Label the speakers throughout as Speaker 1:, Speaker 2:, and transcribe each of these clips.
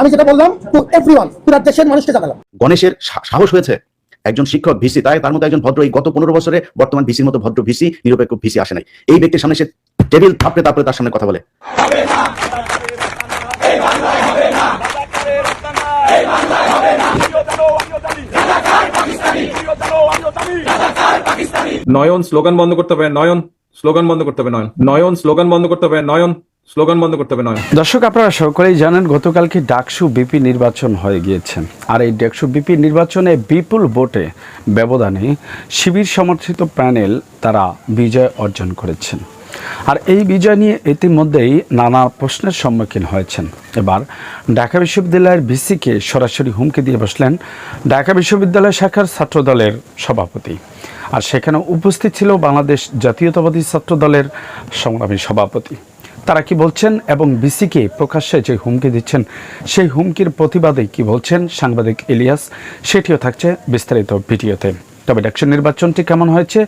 Speaker 1: আমি যেটা বললাম টু এভরিওয়ান পুরো দেশের মানুষকে জানালাম।
Speaker 2: গণেশের সাহস হয়েছে। একজন শিক্ষক ভিসি তাই তার মতো একজন ভদ্র এই গত পনেরো বছরে বর্তমান ভিসির মতো ভদ্র ভিসি নিরপেক্ষ ভিসি আসে নাই। এই ব্যক্তির সামনে সে টেবিল থাপড়ে তারপরে তার সামনে কথা বলে।
Speaker 3: নয়ন স্লোগান বন্ধ করতে হবে। নয়ন স্লোগান বন্ধ করতে হবে, নয়ন। নয়ন, স্লোগান বন্ধ করতে হবে, নয়ন, স্লোগান বন্ধ করতে হবে নয়
Speaker 4: দর্শক, আপনারা সকলেই জানেন গতকালকে ডাকসু বিপি নির্বাচন হয়ে গিয়েছে। আর এই ডাকসু বিপি নির্বাচনে বিপুল ভোটে ব্যবধানে শিবির সমর্থিত প্যানেল তারা বিজয় অর্জন করেছেন। আর এই বিজয় নিয়ে ইতিমধ্যেই নানা প্রশ্নের সম্মুখীন হয়েছেন। এবার ঢাকা বিশ্ববিদ্যালয়ের ভিসিকে সরাসরি হুমকি দিয়ে বসলেন ঢাকা বিশ্ববিদ্যালয় শাখার ছাত্রদলের সভাপতি। আর সেখানে উপস্থিত ছিল বাংলাদেশ জাতীয়তাবাদী ছাত্র দলের সংগ্রামী সভাপতি। তারা কি বলছেন এবং বিসিকে প্রকাশ্যে যে হুমকি দিচ্ছেন, সেই হুমকির প্রতিবাদে কি বলছেন সাংবাদিক ইলিয়াস সেটিও থাকছে বিস্তারিত ভিডিওতে। তবে ডাকসু নির্বাচনটি কেমন হয়েছে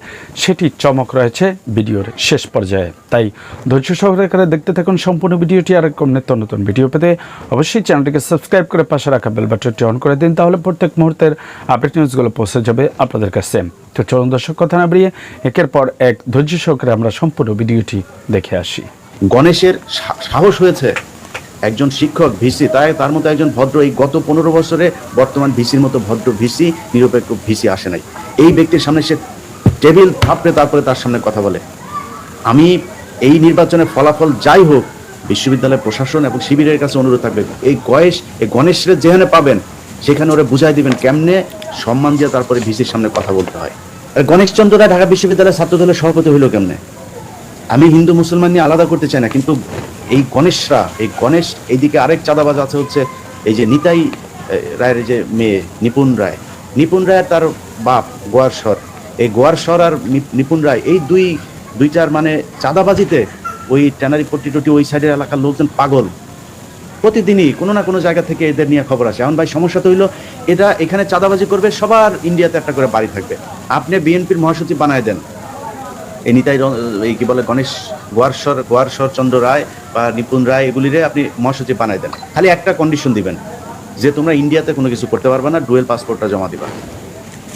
Speaker 4: সেটি চমক রয়েছে ভিডিওর শেষ পর্যায়ে। তাই ধৈর্য সহকারে দেখতে থাকুন সম্পূর্ণ ভিডিওটি। আর এরকম নিত্য নতুন ভিডিও পেতে অবশ্যই চ্যানেলটিকে সাবস্ক্রাইব করে পাশে রাখা বেল বাটনটি অন করে দিন, তাহলে প্রত্যেক মুহূর্তের আপডেট নিউজগুলো পৌঁছে যাবে আপনাদের কাছে। তো চলুন দর্শক, কথা না বেরিয়ে একের পর এক ধৈর্য সহকারে আমরা সম্পূর্ণ ভিডিওটি দেখে আসি।
Speaker 2: গণেশের সাহস হয়েছে। একজন শিক্ষক ভিসি, তাই তার মতো একজন ভদ্র, এই গত পনেরো বছরে বর্তমান ভিসির মতো ভদ্র ভিসি, নিরপেক্ষ ভিসি আসে নাই। এই ব্যক্তির সামনে সে টেবিল থাপড়ে তারপরে তার সামনে কথা বলে। আমি এই নির্বাচনের ফলাফল যাই হোক বিশ্ববিদ্যালয় প্রশাসন এবং শিবিরের কাছে অনুরোধ থাকবে, এই গয়েশ, এই গণেশের যেখানে পাবেন, সেখানে ওরা বুঝাই দিবেন কেমনে সম্মান দিয়ে তারপরে ভিসির সামনে কথা বলতে হয়। গণেশচন্দ্র রায় ঢাকা বিশ্ববিদ্যালয়ের ছাত্র দলের সভাপতি হইল কেমনে? আমি হিন্দু মুসলমান নিয়ে আলাদা করতে চাই না, কিন্তু এই গণেশরা, এই গণেশ, এইদিকে আরেক চাঁদাবাজ আছে হচ্ছে এই যে নিতাই রায়ের যে মেয়ে, নিপুণ রায়। নিপুণ রায় তার বাপ গোয়ারস্বর এই গোয়ারস্বর আর নিপুণ রায়, এই দুই দুইটার মানে চাঁদাবাজিতে ওই ট্যানারি পট্টি টটি ওই সাইডের এলাকার লোকজন পাগল। প্রতিদিনই কোনো না কোনো জায়গা থেকে এদের নিয়ে খবর আসে। এখন ভাই, সমস্যা তো হইল এটা এখানে চাঁদাবাজি করবে, সবার ইন্ডিয়াতে একটা করে বাড়ি থাকবে। আপনি বিএনপির মহাসচিব বানায় দেন। এই নিতাই এই কি বলে, গণেশ গোয়ারস্বর গোয়ারস্বর চন্দ্র রায় বা নিপুণ রায়, এগুলিরে আপনি মহাসচিব বানাই দেন। খালি একটা কন্ডিশন দিবেন, যে তোমরা ইন্ডিয়াতে কোনো কিছু করতে পারবে না ডুয়েল পাসপোর্টটা জমা দিবা।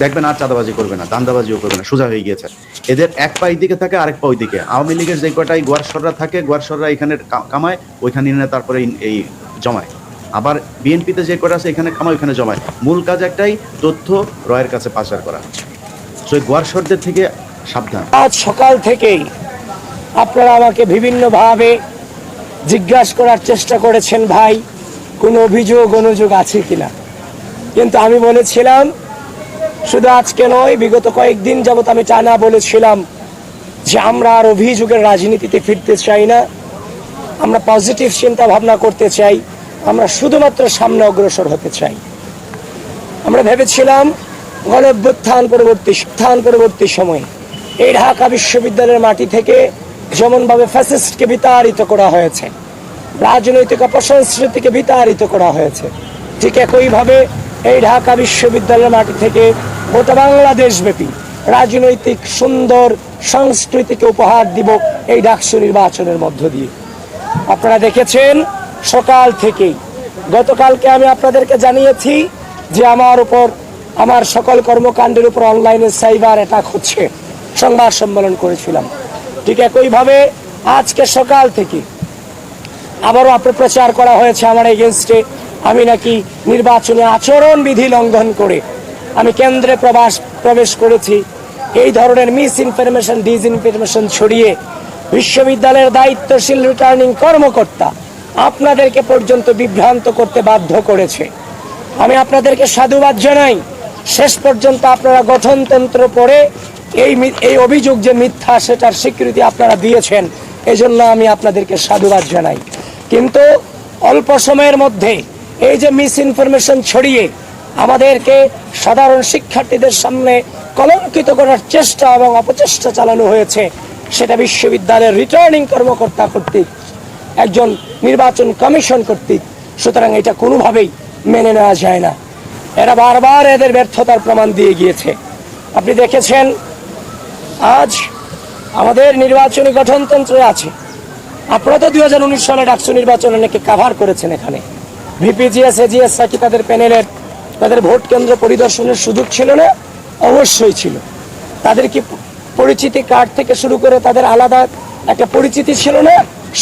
Speaker 2: দেখবেন আর চাঁদাবাজি করবে না, দান্দাবাজিও করবে না, সোজা হয়ে গিয়েছে। এদের এক পা দিকে থাকে, আরেক পা ওইদিকে। আওয়ামী লীগের যে কটাই গোয়ারস্বররা থাকে গোয়ারস্বররা এখানে কামায়, ওইখানে নিয়ে তারপরে এই জমায়। আবার বিএনপিতে যে কটা আছে, এখানে কামায়, ওইখানে জমায়। মূল কাজ একটাই, তথ্য রয়ের কাছে পাচার করা। সো এই গোয়ারস্বরদের থেকে
Speaker 5: আজ সকাল থেকেই আপনারা আমাকে বিভিন্নভাবে জিজ্ঞাসা করার চেষ্টা করেছেন, ভাই, কোনো অভিযোগ, অনুযোগ আছে কিনা? কিন্তু আমি বলেছিলাম, শুধু আজকে নয়, বিগত কয়েকদিন যাবত আমি টানা বলেছিলাম যে আমরা আর অভিযোগের রাজনীতিতে ফিরতে চাই না। আমরা পজিটিভ চিন্তা ভাবনা করতে চাই। আমরা শুধুমাত্র সামনে অগ্রসর হতে চাই। আমরা ভেবেছিলাম গণঅভ্যুত্থান পরবর্তী স্থান পরবর্তী সময়ে এই ঢাকা বিশ্ববিদ্যালয়ের মাটি থেকে যেমনভাবে ফ্যাসিস্টকে বিতাড়িত করা হয়েছে, রাজনৈতিক অপসংস্কৃতিকে বিতাড়িত করা হয়েছে, ঠিক একইভাবে এই ঢাকা বিশ্ববিদ্যালয়ের মাটি থেকে গোটা বাংলাদেশব্যাপী রাজনৈতিক সুন্দর সংস্কৃতিকে উপহার দিব এই ডাকসু নির্বাচনের মধ্য দিয়ে। আপনারা দেখেছেন, সকাল থেকেই গতকালকে আমি আপনাদেরকে জানিয়েছি যে আমার উপর, আমার সকল কর্মকাণ্ডের উপর অনলাইনে সাইবার অ্যাটাক হচ্ছে। সংবাদ সম্মেলন করেছিলাম। ঠিক একইভাবে আজকে সকাল থেকে আবারও অপপ্রচার করা হয়েছে আমার এগেনস্টে। আমি নাকি নির্বাচনে আচরণ বিধি লঙ্ঘন করে আমি কেন্দ্রে প্রবাস, প্রবেশ করেছি। এই ধরনের মিস ইনফরমেশন ডিস ইনফরমেশন ছড়িয়ে বিশ্ববিদ্যালয়ের দায়িত্বশীল রিটার্নিং কর্মকর্তা আপনাদেরকে পর্যন্ত বিভ্রান্ত করতে বাধ্য করেছে। আমি আপনাদেরকে সাধুবাদ জানাই। শেষ পর্যন্ত আপনারা গঠনতন্ত্র পড়ে এই এই অভিযোগ যে মিথ্যা, সেটার স্বীকৃতি আপনারা দিয়েছেন, এজন্য আমি আপনাদেরকে সাধুবাদ জানাই। কিন্তু অল্প সময়ের মধ্যে এই যে মিস ইনফরমেশন ছড়িয়ে আমাদেরকে সাধারণ শিক্ষার্থীদের সামনে কলঙ্কিত করার চেষ্টা এবং অপচেষ্টা চালানো হয়েছে, সেটা বিশ্ববিদ্যালয়ের রিটার্নিং কর্মকর্তা কর্তৃক, একজন নির্বাচন কমিশন কর্তৃক, সুতরাং এটা কোনোভাবেই মেনে নেওয়া যায় না। এরা বারবার এদের ব্যর্থতার প্রমাণ দিয়ে গিয়েছে। আপনি দেখেছেন আজ আমাদের নির্বাচনী গঠনতন্ত্রে আছে। আপনারা তো দুই হাজার উনিশ সালে ডাকসু নির্বাচন অনেকে কাভার করেছেন এখানে। ভিপিজিএস এজিএস কি তাদের প্যানেলের তাদের ভোট কেন্দ্র পরিদর্শনের সুযোগ ছিল না, অবশ্যই ছিল। তাদের কি পরিচিতি কার্ড থেকে শুরু করে তাদের আলাদা একটা পরিচিতি ছিল না,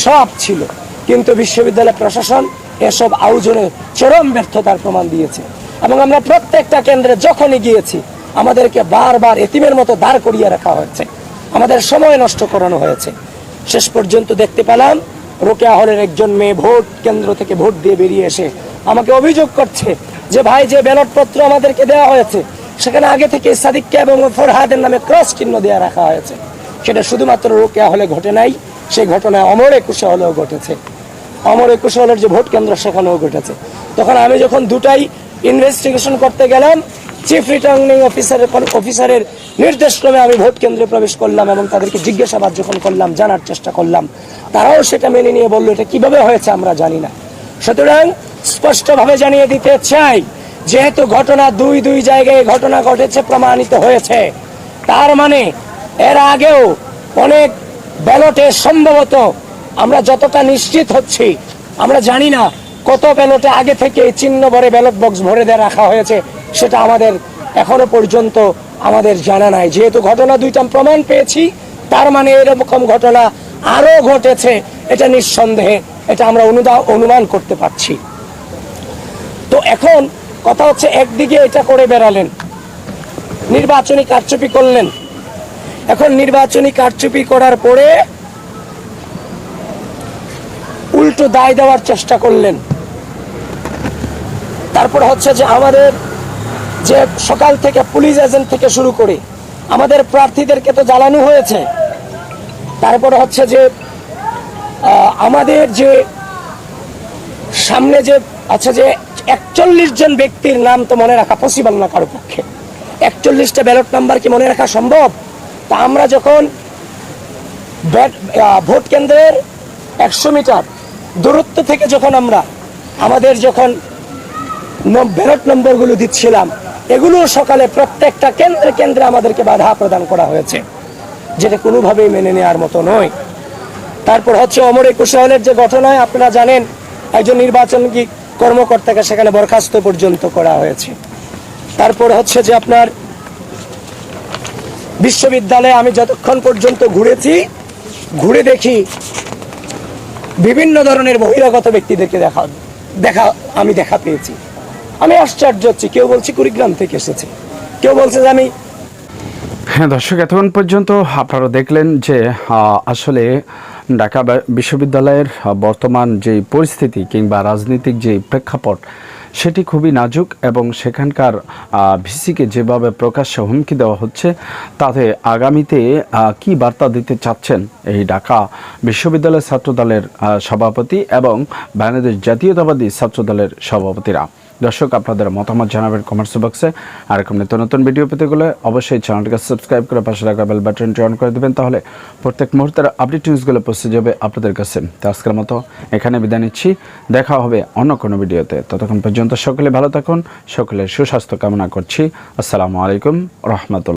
Speaker 5: সব ছিল। কিন্তু বিশ্ববিদ্যালয় প্রশাসন এসব আয়োজনে চরম ব্যর্থতার প্রমাণ দিয়েছে। এবং আমরা প্রত্যেকটা কেন্দ্রে যখনই গিয়েছি আমাদেরকে বারবার এতিমের মতো দাঁড় করিয়ে রাখা হয়েছে। আমাদের সময় নষ্ট করানো হয়েছে। শেষ পর্যন্ত দেখতে পেলাম, রোকেয়া হলের একজন মেয়ে ভোট কেন্দ্র থেকে ভোট দিয়ে বেরিয়ে এসে আমাকে অভিযোগ করছে যে, ভাই, যে ব্যালট পত্র আমাদেরকে দেওয়া হয়েছে, সেখানে আগে থেকে সাদিককে এবং ফরহাদের নামে ক্রস চিহ্ন দেওয়া রাখা হয়েছে। সেটা শুধুমাত্র রোকেয়া হলে ঘটে নাই, সেই ঘটনা অমর একুশে হলেও ঘটেছে। অমর একুশে হলের যে ভোট কেন্দ্র, সেখানেও ঘটেছে। তখন আমি যখন দুটাই ইনভেস্টিগেশন করতে গেলাম চিফ রিটার্নিং অফিসারের অফিসারের নির্দেশক্রমে আমি ভোট কেন্দ্রে প্রবেশ করলাম এবং তাদেরকে জিজ্ঞাসাবাদ যখন করলাম, জানার চেষ্টা করলাম, তারাও সেটা মেনে নিয়ে বলল, এটা কীভাবে হয়েছে আমরা জানি না। সুতরাং স্পষ্টভাবে জানিয়ে দিতে চাই, যেহেতু ঘটনা দুই দুই জায়গায় ঘটনা ঘটেছে, প্রমাণিত হয়েছে, তার মানে এর আগেও অনেক ব্যালটে সম্ভবত আমরা যতটা নিশ্চিত হচ্ছি, আমরা জানি না কত ব্যালটে আগে থেকে চিহ্ন ভরে ব্যালট বক্স ভরে দিয়ে রাখা হয়েছে, সেটা আমাদের এখনও পর্যন্ত আমাদের জানা নাই। যেহেতু ঘটনা দুইটা প্রমাণ পেয়েছি, তার মানে এরকম ঘটনা আরও ঘটেছে, এটা নিঃসন্দেহে এটা আমরা অনুদা- অনুমান করতে পারছি। তো এখন কথা হচ্ছে একদিকে এটা করে বেড়ালেন, নির্বাচনী কারচুপি করলেন। এখন নির্বাচনী কারচুপি করার পরে উল্টো দায় দেওয়ার চেষ্টা করলেন। তারপর হচ্ছে যে আমাদের যে সকাল থেকে পুলিশ এজেন্ট থেকে শুরু করে আমাদের প্রার্থীদেরকে তো জ্বালানো হয়েছে। তারপর হচ্ছে যে আমাদের যে সামনে যে আচ্ছা যে একচল্লিশ জন ব্যক্তির নাম তো মনে রাখা পসিবল না কারও পক্ষে। একচল্লিশটা ব্যালট নাম্বার কি মনে রাখা সম্ভব? তা আমরা যখন ভোট কেন্দ্রের একশো মিটার দূরত্ব থেকে যখন আমরা আমাদের যখন ব্যালট নম্বরগুলো দিচ্ছিলাম, এগুলো সকালে প্রত্যেকটা কেন্দ্রে কেন্দ্রে আমাদেরকে বাধা প্রদান করা হয়েছে, যেটা কোনোভাবেই মেনে নেওয়ার মতো নয়। তারপর হচ্ছে অমর একুশে হলের যে ঘটনায় আপনারা জানেন, একজন নির্বাচন কি কর্মকর্তাকে সেখানে বরখাস্ত পর্যন্ত করা হয়েছে। তারপর হচ্ছে যে আপনার বিশ্ববিদ্যালয়ে আমি যতক্ষণ পর্যন্ত ঘুরেছি, ঘুরে দেখি বিভিন্ন ধরনের বহিরাগত ব্যক্তিদেরকে দেখা দেখা, আমি দেখা পেয়েছি। আমি আশ্চর্য হচ্ছি, কেউ বলছি কুড়িগ্রাম থেকে এসেছে। কেউ বলছে যে আমি
Speaker 4: হ্যাঁ দর্শক, এতক্ষণ পর্যন্ত আপনারা দেখলেন যে আসলে ঢাকা বিশ্ববিদ্যালয়ের বর্তমান যে পরিস্থিতি কিংবা রাজনৈতিক যে প্রেক্ষাপট সেটি খুবই নাজুক এবং সেখানকার ভিসিকে যেভাবে প্রকাশ্যে হুমকি দেওয়া হচ্ছে, তাতে আগামীতে কি বার্তা দিতে চাচ্ছেন এই ঢাকা বিশ্ববিদ্যালয় ছাত্রদলের সভাপতি এবং বাংলাদেশ জাতীয়তাবাদী ছাত্রদলের সভাপতিরা? দর্শক, আপনাদের মতামত জানাবেন কমেন্টস বক্সে আর এরকম নিত্য নতুন ভিডিও পেতে গেলে অবশ্যই চ্যানেলটিকে সাবস্ক্রাইব করে পাশে রাখা বেল বাটনটি অন করে দেবেন, তাহলে প্রত্যেক মুহূর্তের আপডেট নিউজগুলো পৌঁছে যাবে আপনাদের কাছে। তো আজকের মতো এখানে বিদায় নিচ্ছি। দেখা হবে অন্য কোনো ভিডিওতে ততক্ষণ পর্যন্ত সকলে ভালো থাকুন, সকলের সুস্বাস্থ্য কামনা করছি। আসসালামু আলাইকুম, রহমতুল্লাহ।